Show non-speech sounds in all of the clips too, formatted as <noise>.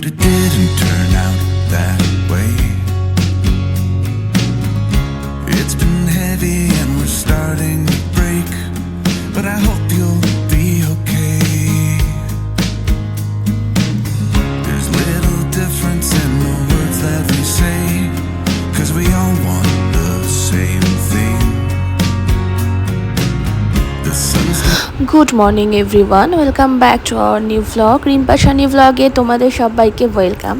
but it didn't turn out that way. It's been heavy and we're starting to break, but I hope you'll good morning everyone welcome back to our new vlog Rimpa Sunny ভ্লগে তোমাদের সবাইকে welcome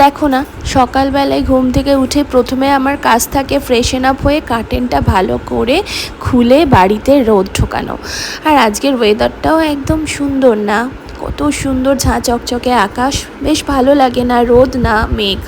দেখো না, সকালবেলায় ঘুম থেকে উঠে প্রথমে আমার কাজ থাকে ফ্রেশন আপ হয়ে কার্টেনটা ভালো করে খুলে বাড়িতে রোদ ঢোকানো। আর আজকের ওয়েদারটাও একদম সুন্দর না, কত সুন্দর ঝাঁ চকচকে আকাশ। বেশ ভালো লাগে না, রোদ না, মেঘ।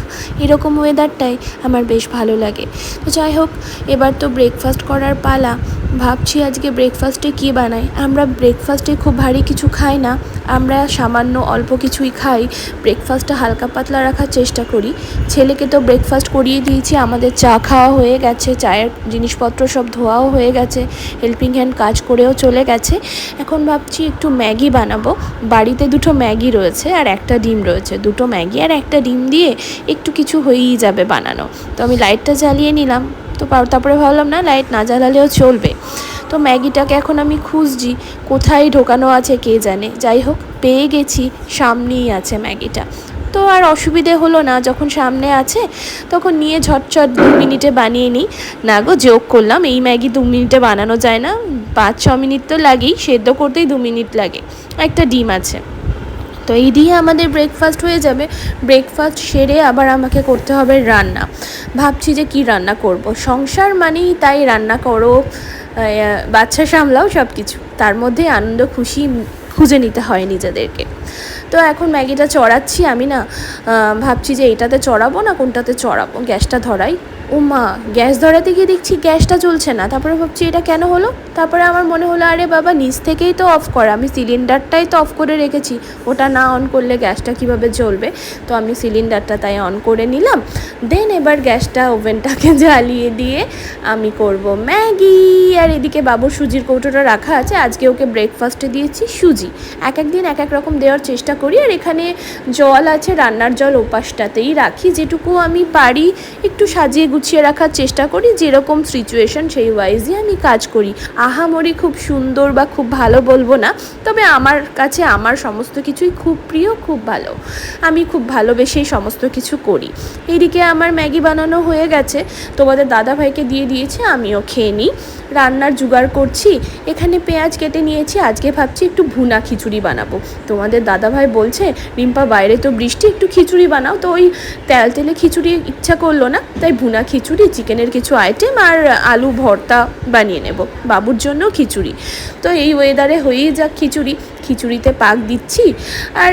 এরকম ওয়েদারটাই আমার বেশ ভালো লাগে। তো যাই হোক, এবার তো ব্রেকফাস্ট করার পালা। ভাবছি আজকে ব্রেকফাস্টে কী বানাই। আমরা ব্রেকফাস্টে খুব ভারী কিছু খাই না, আমরা সামান্য অল্প কিছুই খাই। ব্রেকফাস্টটা হালকা পাতলা রাখার চেষ্টা করি। ছেলেকে তো ব্রেকফাস্ট করিয়ে দিয়েছি, আমাদের চা খাওয়া হয়ে গেছে, চায়ের জিনিসপত্র সব ধোয়াও হয়ে গেছে হেল্পিং হ্যান্ড কাজ করেও চলে গেছে। এখন ভাবছি একটু ম্যাগি বানাবো। বাড়িতে দুটো ম্যাগি রয়েছে আর একটা ডিম রয়েছে। দুটো ম্যাগি আর একটা ডিম দিয়ে একটু কিছু হয়েই যাবে বানানো। তো আমি লাইটটা জ্বালিয়ে নিলাম। তো তারপরে ভাবলাম, না লাইট না জ্বালালেও চলবে। তো ম্যাগিটাকে এখন আমি খুঁজছি, কোথায় ঢোকানো আছে কে জানে। যাই হোক, পেয়ে গেছি, সামনেই আছে ম্যাগিটা। তো আর অসুবিধে হলো না, যখন সামনে আছে, তখন নিয়ে ঝটঝট দু মিনিটে বানিয়ে নিই। না গো, যোগ করলাম, এই ম্যাগি দু মিনিটে বানানো যায় না। পাঁচ ছ মিনিট তো লাগেই, সেদ্ধ করতেই দু মিনিট লাগে। একটা ডিম আছে। তো এই দিয়ে আমাদের ব্রেকফাস্ট হয়ে যাবে। ব্রেকফাস্ট সেরে আবার আমাকে করতে হবে রান্না। ভাবছি যে কি রান্না করব। সংসার মানেই তাই রান্না করো বাচ্চা সামলাও সব কিছু তার মধ্যে আনন্দ, খুশি খুঁজে নিতে হয় নিজেদেরকে। তো এখন ম্যাগিটা চড়াচ্ছি আমি না। ভাবছি যে এটাতে চড়াবো না কোনটাতে চড়াবো? গ্যাসটা ধরাই। ও মা গ্যাস ধরাতে গিয়ে দেখছি গ্যাসটা চলছে না। তারপরে ভাবছি এটা কেন হলো? তারপরে আমার মনে হলো, আরে বাবা, নিচ থেকেই তো অফ করা। আমি সিলিন্ডারটাই তো অফ করে রেখেছি। ওটা না অন করলে গ্যাসটা কীভাবে জ্বলবে? তো আমি সিলিন্ডারটা তাই অন করে নিলাম। দেন এবার গ্যাসটা ওভেনটাকে <laughs> জ্বালিয়ে দিয়ে আমি করব ম্যাগি। আর এদিকে বাবুর সুজির কৌটোটা রাখা আছে। আজকে ওকে ব্রেকফাস্টে দিয়েছি সুজি। এক এক দিন এক এক রকম দেওয়ার চেষ্টা করি। আর এখানে জল আছে, রান্নার জল ওপাশটাতেই রাখি। যেটুকু আমি পারি, একটু সাজিয়ে গুছিয়ে রাখার চেষ্টা করি, যেরকম সিচুয়েশন সেই ওয়াইজই আমি কাজ করি। আহামরি খুব সুন্দর বা খুব ভালো বলব না, তবে আমার কাছে আমার সমস্ত কিছুই খুব প্রিয়, খুব ভালো। আমি খুব ভালোবেসেই সমস্ত কিছু করি। এইদিকে আমার ম্যাগি বানানো হয়ে গেছে, তোমাদের দাদা ভাইকে দিয়ে দিয়েছে, আমিও খেয়ে নিই। রান্নার জোগাড় করছি, এখানে পেঁয়াজ কেটে নিয়েছি, আজকে ভাবছি একটু ভুনা খিচুড়ি বানাবো। তোমাদের দাদা ভাই বলছে, রিম্পা, বাইরে তো বৃষ্টি, একটু খিচুড়ি বানাও। তো ওই তেল তেলে খিচুড়ি ইচ্ছা করল না, তাই ভুনা খিচুড়ি, চিকেনের কিছু আইটেম আর আলু ভর্তা বানিয়ে নেব, বাবুর জন্য খিচুড়ি। তো এই ওয়েদারে হয়েই যাক খিচুড়ি। খিচুড়িতে পাক দিচ্ছি আর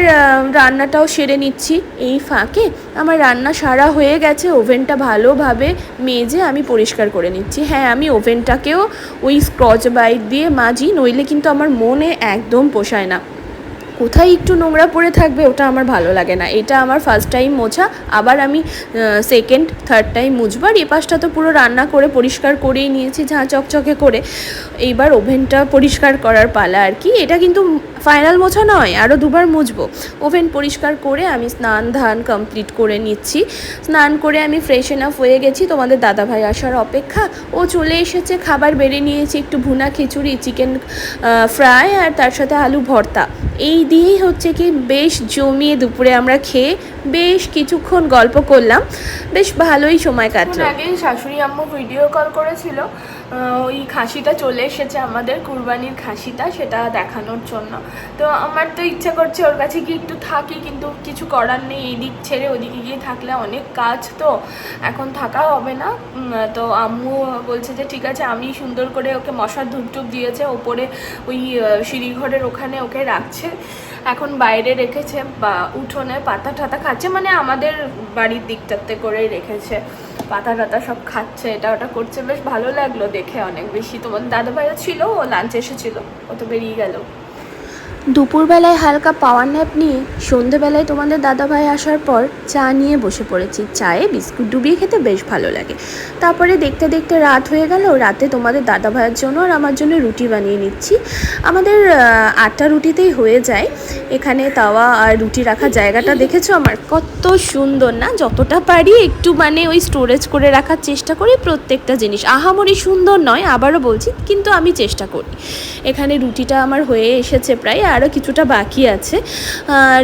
রান্নাটাও সেরে নিচ্ছি। এই ফাঁকে আমার রান্না সারা হয়ে গেছে, ওভেনটা ভালোভাবে মেজে আমি পরিষ্কার করে নিচ্ছি। হ্যাঁ আমি ওভেনটাকেও ওই স্ক্রচ বাইট দিয়ে মাজি, নইলে কিন্তু আমার মনে একদম পোষায় না। কোথায় একটু নোংরা পড়ে থাকবে ওটা আমার ভালো লাগে না। এটা আমার ফার্স্ট টাইম মোছা, আবার আমি সেকেন্ড থার্ড টাইম মুছবার। এ পাশটা তো পুরো রান্না করে পরিষ্কার করেই নিয়েছি ঝাঁ চকচকে করে। এইবার ওভেনটা পরিষ্কার করার পালা আর কি। এটা কিন্তু ফাইনাল মোছা নয় আরও দুবার মুছবো। ওভেন পরিষ্কার করে আমি স্নান ধান কমপ্লিট করে নিচ্ছি। স্নান করে আমি ফ্রেশ এনাফ হয়ে গেছি। তোমাদের দাদাভাই আসার অপেক্ষা। ও চলে এসেছে, খাবার বেড়ে নিয়েছি, একটু ভুনা খিচুড়ি চিকেন ফ্রাই আর তার সাথে আলু ভর্তা। এই দিয়েই হচ্ছে কি বেশ জমিয়ে দুপুরে আমরা খেয়ে বেশ কিছুক্ষণ গল্প করলাম। বেশ ভালোই সময় কাটলো। আগে শাশুড়ি আম্মু ভিডিও কল করেছিল। ওই খাসিটা চলে এসেছে আমাদের, কুরবানির খাসিটা, সেটা দেখানোর জন্য। তো আমার তো ইচ্ছা করছে ওর কাছে গিয়ে একটু থাকি, কিন্তু কিছু করার নেই। এই দিক ছেড়ে ওদিকে গিয়ে থাকলে অনেক কাজ তো, এখন থাকা হবে না। তো আম্মু বলছে যে, ঠিক আছে, আমি সুন্দর করে ওকে মশার ধূপ টুপ দিয়েছে, ওপরে ওই সিঁড়িঘরের ওখানে ওকে রাখছে। এখন বাইরে রেখেছে বা উঠোনে পাতা টাতা খাচ্ছে মানে আমাদের বাড়ির দিকটাতে করেই রেখেছে। পাতা টাতা সব খাচ্ছে, এটা ওটা করছে। বেশ ভালো লাগল দেখে অনেক। বেশি তোমার দাদা ভাইও ছিল, ও লাঞ্চ এসেছিল, ও তো বেরিয়ে গেল। দুপুরবেলায় হালকা পাওয়ার ন্যাপ নিয়ে সন্ধেবেলায় তোমাদের দাদাভাই আসার পর চা নিয়ে বসে পড়েছি। চায়ে বিস্কুট ডুবিয়ে খেতে বেশ ভালো লাগে। তারপরে দেখতে দেখতে রাত হয়ে গেল। রাতে তোমাদের দাদাভাইয়ের জন্য আর আমার জন্য রুটি বানিয়ে নিচ্ছি। আমাদের আটটা রুটিতেই হয়ে যায়। এখানে তাওয়া আর রুটি রাখার জায়গাটা দেখেছ? আমার কত সুন্দর না? যতটা পারি একটু মানে ওই স্টোরেজ করে রাখার চেষ্টা করি প্রত্যেকটা জিনিস। আহামরি সুন্দর নয়, আবারও বলছি, কিন্তু আমি চেষ্টা করি। এখানে রুটিটা আমার হয়ে এসেছে প্রায়। আরও কিছুটা বাকি আছে।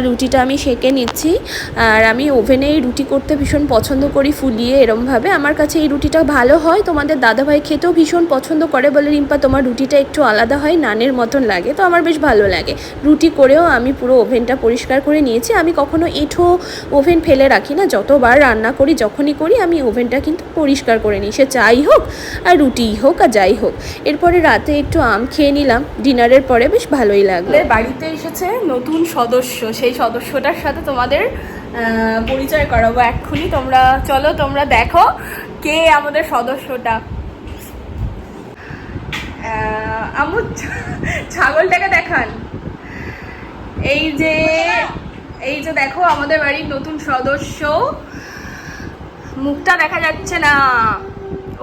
রুটিটা আমি সেঁকে নিচ্ছি। আর আমি ওভেনে রুটি করতে ভীষণ পছন্দ করি, ফুলিয়ে এরমভাবে। আমার কাছে এই রুটিটা ভালো হয়, তোমাদের দাদাভাই খেতেও ভীষণ পছন্দ করে বলে, রিম্পা, তোমার রুটিটা একটু আলাদা হয়, নানের মতন লাগে। তো আমার বেশ ভালো লাগে। রুটি করেও আমি পুরো ওভেনটা পরিষ্কার করে নিয়েছি। আমি কখনো এঁঠো ওভেন ফেলে রাখি না। যতবার রান্না করি, যখনই করি, আমি ওভেনটা কিন্তু পরিষ্কার করে নিই। সে চাই হোক, আর রুটিই হোক, আর যাই হোক। এরপরে রাতে একটু আম খেয়ে নিলাম। ডিনারের পরে বেশ ভালোই লাগল। বাড়িতে এসেছে নতুন সদস্য। সেই সদস্যটার সাথে তোমাদের পরিচয় করাবো এক্ষুনি। তোমরা চলো তোমরা দেখো কে আমাদের সদস্যটা। আমু ছাগলটাকে দেখান। এই যে এই যে দেখো আমাদের বাড়ির নতুন সদস্য। মুখটা দেখা যাচ্ছে না।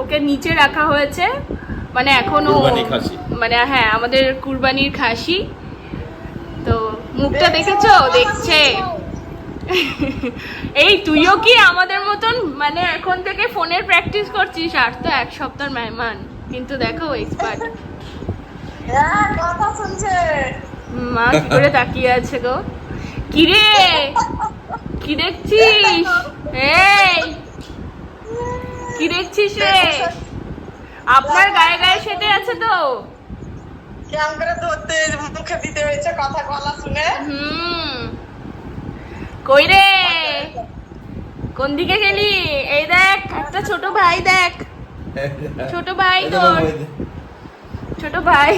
ওকে নিচে রাখা হয়েছে। মানে এখনও মানে হ্যাঁ আমাদের কুরবানির খাসি। মুখটা দেখেছ? দেখছে। এই তুইও কি আমাদের মতন মানে এখন থেকে ফোনের প্র্যাকটিস করছিস? আর তো এক সপ্তাহ মেহমান। কিন্তু দেখো এক্সপার্ট হ্যাঁ মা কি করে তাকিয়ে আছে গো? কিরে? কি দেখছিস? এই কি দেখছিস রে? আপনার গায়ে গায়ে সেটে আছে তো? কেমন করে ধরতে মুখে দিতে হয়েছে কথা শুনে। হুম। কই রে? কোন দিকে গেলি? এই দেখ একটা ছোট ভাই দেখ। ছোট ভাই তোর। ছোট ভাই।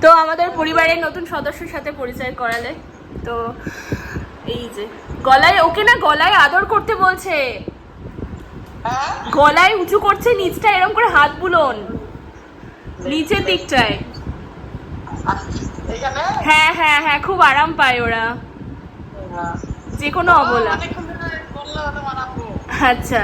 তো আমাদের পরিবারের নতুন সদস্যের সাথে পরিচয় করালে। তো এই যে গলায় ওকে না গলায় আদর করতে বলছে। হ্যাঁ? গলায় উঁচু করছে নিচটা এরকম করে হাত বুলন। নিচের দিকটায়। হ্যাঁ হ্যাঁ হ্যাঁ খুব আরাম পায় ওরা। যে কোনো অবলা। আচ্ছা।